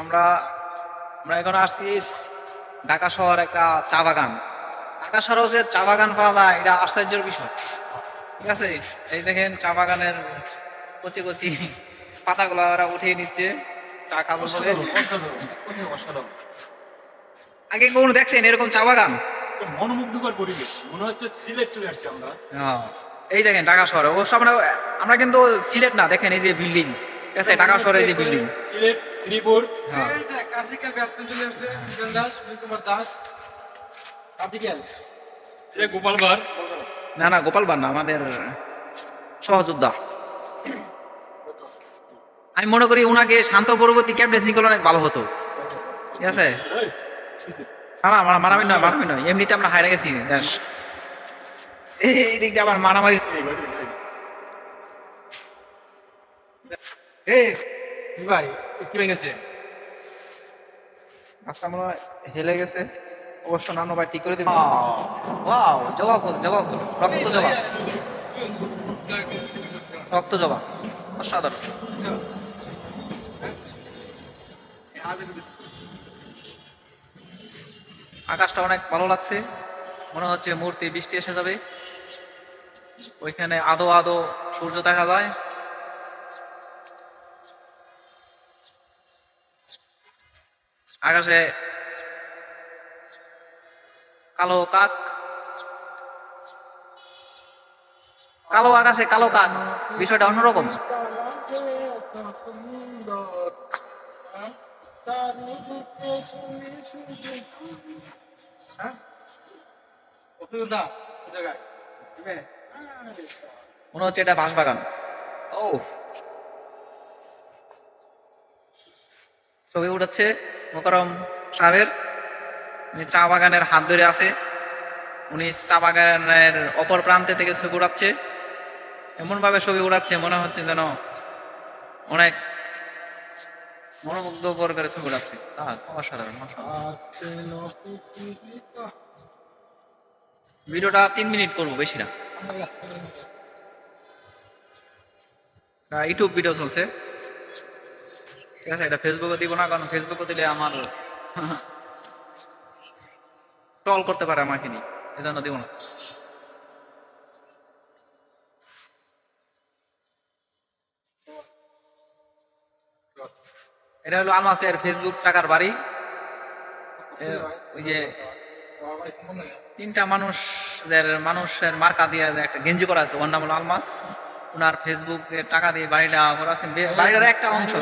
আমরা আমরা এখন আসছি ঢাকা শহর একটা চা বাগান। ঢাকা শহরেও যে চা বাগান পাওয়া যায় এটা আশ্চর্যের বিষয়। ঠিক আছে? এই দেখেন চা বাগানের কচি কচি পাতাগুলো ওরা উঠিয়ে নিচ্ছে চা খাব বলে। আগে কখনো দেখছেন এরকম চা বাগান? মনোমুগ্ধকর পরিবেশ মনে হচ্ছে সিলেট চলে আসছি আমরা। হ্যাঁ। এই দেখেন ঢাকা শহরে। অবশ্য আমরা আমরা কিন্তু সিলেট না দেখেন এই যে বিল্ডিং ঠিক আছে ঢাকা শহরে যে বিল্ডিং সিলেট শ্রীপুর। হ্যাঁ। ক্লাসিক্যাল ব্যাটসম্যান চলে আসছে বিজন দাস কুমার দাস। আর্টিকেল এই গোপাল ভাঁড়। না না গোপাল বান্না আমাদের সহযোদ্ধা। আমি মনে করি ওনাকে শান্ত পরবর্তী ক্যাপ্টেন্সি করলে অনেক ভালো হতো। ঠিক আছে? না না মারা- মারামারি নয় মারামারি নয়। এমনিতে আমরা হারে গেছি দেশ। এই দিক দিয়ে আবার মারামারি ভাই কি ভেঙেছে? গাছটা মনে হয় হেলে গেছে। অবশ্য নানো ভাই ঠিক করে দিবে। ওয়াও জবা ফুল জবা ফুল রক্ত জবা রক্ত জবা অসাধারণ। আকাশটা অনেক ভালো লাগছে। মনে হচ্ছে মূর্তি বৃষ্টি এসে যাবে। ওইখানে আদো আদো সূর্য দেখা যায়। আকাশে। কালো কাক। কালো আকাশে কালো কাক। বিষয়টা অন্যরকম। মনে হচ্ছে এটা বাঁশবাগান। ও ছবি উঠাচ্ছে। মোকারম সাহেবের। উনি চা বাগানের হাত ধরে আছে। উনি চা বাগানের অপর প্রান্তে থেকে ছবি উড়াচ্ছে। এমনভাবে ছবি উড়াচ্ছে মনে হচ্ছে যেন অনেক মনোমুগ্ধকর করে ছবি উড়াচ্ছে। অসাধারণ ভিডিওটা তিন মিনিট করব বেশি না। ইউটিউব ভিডিও চলছে। ঠিক আছে, এটা ফেসবুকে দিব না, কারণ ফেসবুকে দিলে আমার টল করতে পারে আমাকে নিয়ে এই জন্য দিব না। এটা হলো আলমাসের ফেসবুক টাকার বাড়ি। ওই যে তিনটা মানুষের মানুষের মার্কা দিয়ে একটা গেঞ্জি করা আছে, ওর নাম হলো আলমাস। ওনার ফেসবুকে টাকা দিয়ে বাড়িটা করা আছে বাড়িটার একটা অংশ